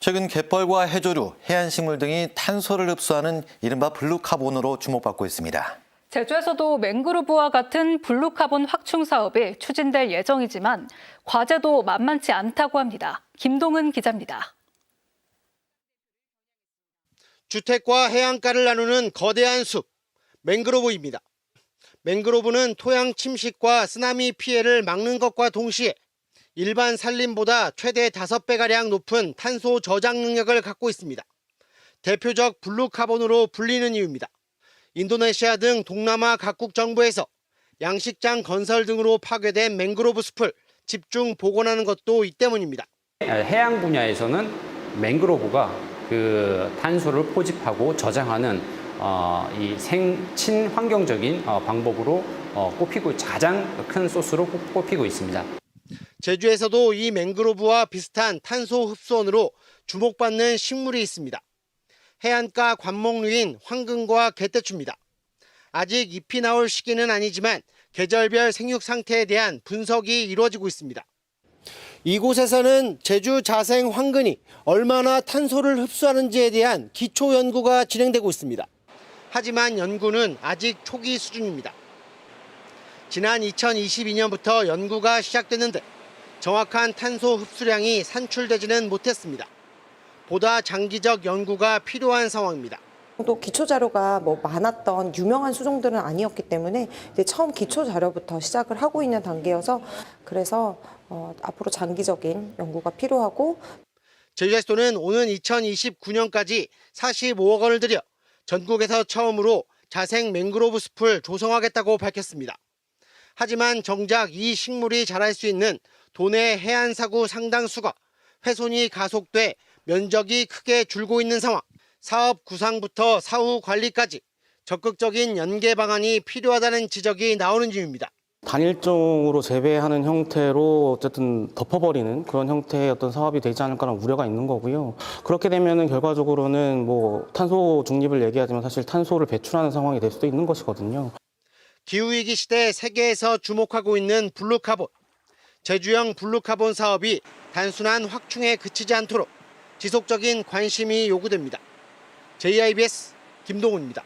최근 갯벌과 해조류, 해안식물 등이 탄소를 흡수하는 이른바 블루카본으로 주목받고 있습니다. 제주에서도 맹그로브와 같은 블루카본 확충 사업이 추진될 예정이지만 과제도 만만치 않다고 합니다. 김동은 기자입니다. 주택과 해안가를 나누는 거대한 숲, 맹그로브입니다. 맹그로브는 토양 침식과 쓰나미 피해를 막는 것과 동시에 일반 산림보다 최대 5배가량 높은 탄소 저장 능력을 갖고 있습니다. 대표적 블루카본으로 불리는 이유입니다. 인도네시아 등 동남아 각국 정부에서 양식장 건설 등으로 파괴된 맹그로브 숲을 집중 복원하는 것도 이 때문입니다. 해양 분야에서는 맹그로브가 그 탄소를 포집하고 저장하는 어, 이 생 친 환경적인 어, 방법으로 어, 꼽히고 가장 큰 소스로 꼽- 꼽히고 있습니다. 제주에서도 이 맹그로브와 비슷한 탄소 흡수원으로 주목받는 식물이 있습니다. 해안가 관목류인 황금과 개떼추입니다. 아직 잎이 나올 시기는 아니지만 계절별 생육 상태에 대한 분석이 이루어지고 있습니다. 이곳에서는 제주 자생 황근이 얼마나 탄소를 흡수하는지에 대한 기초 연구가 진행되고 있습니다. 하지만 연구는 아직 초기 수준입니다. 지난 2022년부터 연구가 시작됐는데 정확한 탄소 흡수량이 산출되지는 못했습니다. 보다 장기적 연구가 필요한 상황입니다. 또 기초 자료가 뭐 많았던 유명한 수종들은 아니었기 때문에 이제 처음 기초 자료부터 시작을 하고 있는 단계여서 그래서 어, 앞으로 장기적인 연구가 필요하고 제주제스도는 오는 2029년까지 45억 원을 들여 전국에서 처음으로 자생 맹그로브 숲을 조성하겠다고 밝혔습니다. 하지만 정작 이 식물이 자랄 수 있는 도내 해안 사구 상당수가 훼손이 가속돼 면적이 크게 줄고 있는 상황. 사업 구상부터 사후 관리까지 적극적인 연계 방안이 필요하다는 지적이 나오는 중입니다. 단일종으로 재배하는 형태로 어쨌든 덮어버리는 그런 형태의 어떤 사업이 되지 않을까라는 우려가 있는 거고요. 그렇게 되면은 결과적으로는 뭐 탄소 중립을 얘기하지만 사실 탄소를 배출하는 상황이 될 수도 있는 것이거든요. 기후위기 시대 세계에서 주목하고 있는 블루카본. 제주형 블루카본 사업이 단순한 확충에 그치지 않도록 지속적인 관심이 요구됩니다. JIBS 김동훈입니다.